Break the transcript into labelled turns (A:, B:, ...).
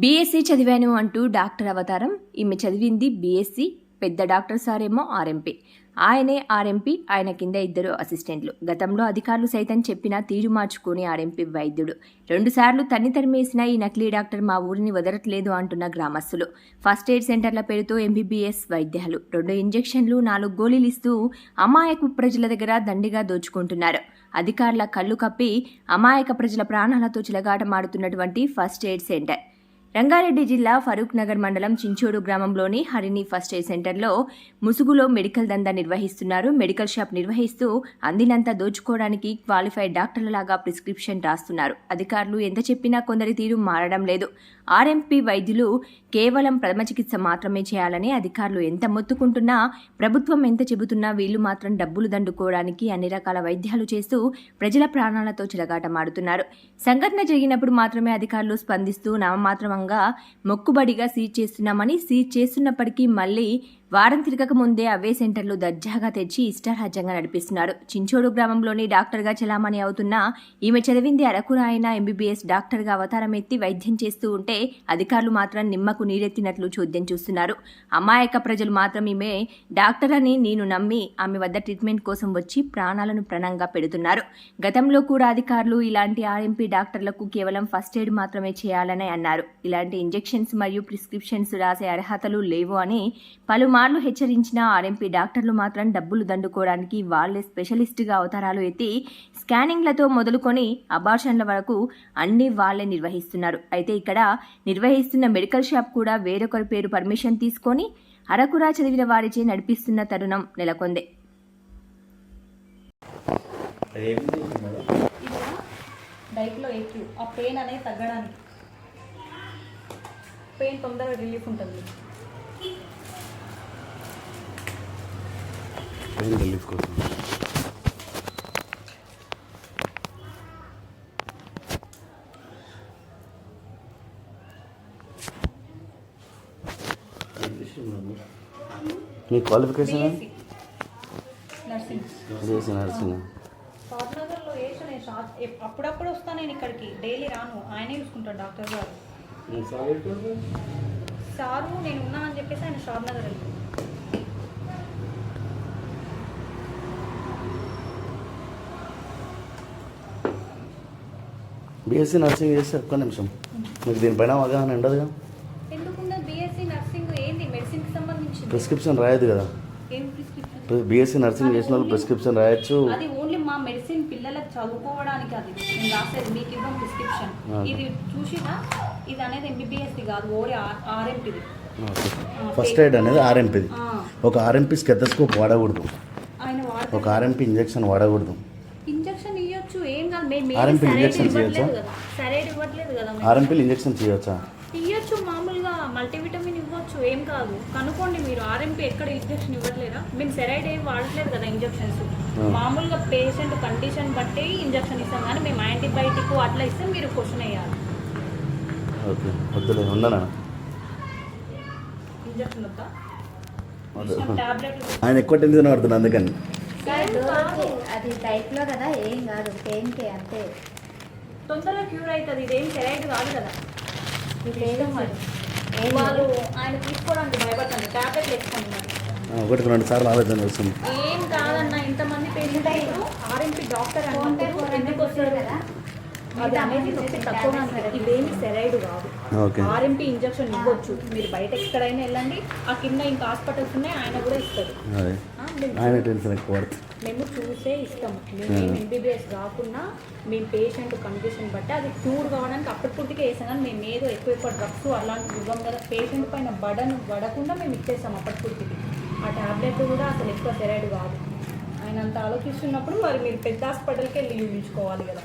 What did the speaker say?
A: BSc చదివాను అంటూ doctor అవతారం. ఈమె చదివింది బీఎస్సీ పెద్ద డాక్టర్ సారేమో ఆర్ఎంపీ ఆయనే ఆర్ఎంపీ ఆయన కింద ఇద్దరు అసిస్టెంట్లు. గతంలో అధికారులు సైతం చెప్పిన తీరు మార్చుకుని ఆర్ఎంపీ వైద్యుడు. రెండుసార్లు తన్ని తరిమేసిన ఈ నకిలీ డాక్టర్ మా ఊరిని వదలట్లేదు అంటున్న గ్రామస్తులు. ఫస్ట్ ఎయిడ్ సెంటర్ల పేరుతో ఎంబీబీఎస్ వైద్యాలు. రెండు ఇంజెక్షన్లు నాలుగు గోళీలు ఇస్తూ అమాయక ప్రజల దగ్గర దండిగా దోచుకుంటున్నారు. అధికారుల కళ్ళు కప్పి అమాయక ప్రజల ప్రాణాలతో చిలగాటమాడుతున్నటువంటి ఫస్ట్ ఎయిడ్ సెంటర్. రంగారెడ్డి జిల్లా ఫరూక్ నగర్ మండలం చించోడు గ్రామంలోని హరిణి ఫస్ట్ ఎయిడ్ సెంటర్లో ముసుగులో మెడికల్ దందా నిర్వహిస్తున్నారు. మెడికల్ షాప్ నిర్వహిస్తూ అందినంత దోచుకోవడానికి క్వాలిఫైడ్ డాక్టర్లలాగా ప్రిస్క్రిప్షన్ రాస్తున్నారు. అధికారులు ఎంత చెప్పినా కొందరి తీరు మారడం లేదు. ఆర్ఎంపీ వైద్యులు కేవలం ప్రథమ చికిత్స మాత్రమే చేయాలని అధికారులు ఎంత మొత్తుకుంటున్నా ప్రభుత్వం ఎంత చెబుతున్నా వీళ్ళు మాత్రం డబ్బులు దండుకోవడానికి అన్ని రకాల వైద్యాలు చేస్తూ ప్రజల ప్రాణాలతో చిలగాటమాడుతున్నారు. సంఘటన జరిగినప్పుడు మాత్రమే అధికారులు స్పందిస్తూ నామమాత్రంగా మొక్కుబడిగా సీజ్ చేస్తున్నామని సీజ్ చేస్తున్నప్పటికీ మళ్ళీ వారం తిరగక ముందే అవే సెంటర్లు దర్జాగా తెచ్చి ఇష్టారాజ్యంగా నడిపిస్తున్నారు చించోడు గ్రామంలోని డాక్టర్గా చలామణి అవుతున్న ఈమె చదివింది అరకురాయన ఎంబీబీఎస్ డాక్టర్గా అవతారం ఎత్తి వైద్యం చేస్తూ ఉంటే అధికారులు మాత్రం నిమ్మకు నీరెత్తినట్లు చోద్యం చూస్తున్నారు. అమాయక ప్రజలు మాత్రం ఈమె డాక్టర్ అని నేను నమ్మి ఆమె వద్ద ట్రీట్మెంట్ కోసం వచ్చి ప్రాణాలను ప్రణంగా పెడుతున్నారు. గతంలో కూడా అధికారులు ఇలాంటి ఆర్ఎంపీ డాక్టర్లకు కేవలం ఫస్ట్ ఎయిడ్ మాత్రమే చేయాలని అన్నారు. ఇలాంటి ఇంజెక్షన్స్ మరియు ప్రిస్క్రిప్షన్స్ రాసే అర్హతలు లేవు అని పలు పలుమార్లు హెచ్చరించిన ఆర్ఎంపీ డాక్టర్లు మాత్రం డబ్బులు దండుకోవడానికి వాళ్ళే స్పెషలిస్టుగా అవతారాలు ఎత్తి స్కానింగ్లతో మొదలుకొని అబార్షన్ల వరకు అన్ని వాళ్ళే నిర్వహిస్తున్నారు. అయితే ఇక్కడ నిర్వహిస్తున్న మెడికల్ షాప్ కూడా వేరొకరి పేరు పర్మిషన్ తీసుకొని అరకురా చదివిన వారిచే నడిపిస్తున్న తరుణం నెలకొందే.
B: డైట్లో ఎక్యూ ఆ పెయిన్ అనేది తగ్గడానికి. పెయిన్ తొందరగా రిలీఫ్ ఉంటుంది.
C: పెయిన్ రిలీఫ్ కోసం మీ క్వాలిఫికేషన్
B: బీఎస్సీ నర్సింగ్ షాద్నగర్లో వేసిన అప్పుడప్పుడు వస్తాను నేను ఇక్కడికి. డైలీ రాను. ఆయనే చూసుకుంటాడు డాక్టర్ గారు. సారు నేను ఉన్నా అని చెప్పేసి ఆయన షాద్నగర్ వెళ్ళి
C: బీఎస్సీ నర్సింగ్ చేస్తే ఒక్క నిమిషం. మీకు దీనిపైన అవగాహన ఉండదుగా? ప్రిస్క్రిప్షన్ రాయదు కదా. బీఎస్సీ నర్సింగ్ చేసిన వాళ్ళు ప్రిస్క్రిప్షన్ రాయొచ్చు.
B: అది ఓన్లీ మా మెడిసిన్ పిల్లలకు చదువుకోవడానికి అది. నేను రాసేది మీకు ఇవ్వం ప్రిస్క్రిప్షన్
C: Okay.
B: ఇది చూసినా ఇది అనేది ఎంబీబీఎస్ది కాదు ఓరి ఆర్ఎంపీది
C: ఫస్ట్ ఎయిడ్ అనేది ఆర్ఎంపీది ఒక ఆర్ఎంపీ స్కెథస్కోప్ వాడకూడదు. ఒక ఆర్ఎంపీ ఇంజెక్షన్ వాడకూడదు. Injection
B: ఇవ్వట్లేదు
C: చేయొచ్చా?
B: కదా. సరైడ్ ఇవ్వట్లేదు కదా.
C: ఆర్ఎంపీలు ఇంజెక్షన్ చేయొచ్చా
B: ఇవ్వచ్చు మామూలుగా మల్టీవిటమిన్ ఇవ్వచ్చు ఏం కాదు. కనుక్కోండి మీరు ఆర్ఎంపీ ఎక్కడ ఇంజక్షన్ ఇవ్వట్లేదా? మేము సెరైడ్ ఏం వాడట్లేదు కదా ఇంజక్షన్స్. మామూలుగా పేషెంట్ కండిషన్ బట్టి ఇంజక్షన్ ఇస్తాం కానీ మేము యాంటీబయాటిక్ అట్లా ఇస్తే మీరు క్వశ్చన్ వేయాలి.
C: ఓకే వద్దులే ఉండనా
B: ఇంజక్షన్ వద్దా?
C: ఆయన ఎక్కువ టెన్షన్ పడుతుంది అందుకని.
D: అది టైప్లో కదా ఏం కాదు పెయిన్కి అంతే.
B: తొందరగా క్యూర్ అవుతుంది ఇదేం సెరైడ్ కాదు కదా.
D: పేరు మరి ఏం
B: వాళ్ళు ఆయన తీసుకోవడానికి వేసుకుంటున్నారు
C: ఒకటికి రెండు సార్లు వస్తుంది
B: ఏం కాదన్న ఇంతమంది పేషెంట్ ఇప్పుడు ఆర్ఎంపీ డాక్టర్
D: ఫోన్
B: ఎందుకు వస్తారు
D: కదా?
B: అది అనేది నొప్పి తక్కువగా ఉంటుంది ఇదేమి సెరైడ్ కాదు. ఆర్ఎంపీ ఇంజక్షన్ ఇవ్వచ్చు. మీరు బయట ఎక్కడైనా వెళ్ళండి. ఆ కింద ఇంకా హాస్పిటల్స్ ఉన్నాయి. ఆయన కూడా ఇస్తారు మేము
C: ఆయన టెన్షన్ ఎక్కువ పడుతుంది.
B: మేము చూసే ఇస్తాము మేము ఎంబీబీఎస్ కాకుండా మేము పేషెంట్ కండిషన్ బట్టి అది క్యూర్ కావడానికి అప్పటికప్పుడుకే వేసాం కానీ మేము ఏదో ఎక్కువ ఎక్కువ డ్రగ్స్ ఇవ్వం కదా. పేషెంట్ పైన బడన్ పడకుండా మేము ఇచ్చేస్తాం అప్పటికప్పుడుకి. ఆ కూడా అసలు ఎక్కువ సెరైడ్ కాదు. ఆయన అంత ఆలోచిస్తున్నప్పుడు మరి మీరు పెద్ద హాస్పిటల్కి వెళ్ళి చూపించుకోవాలి కదా.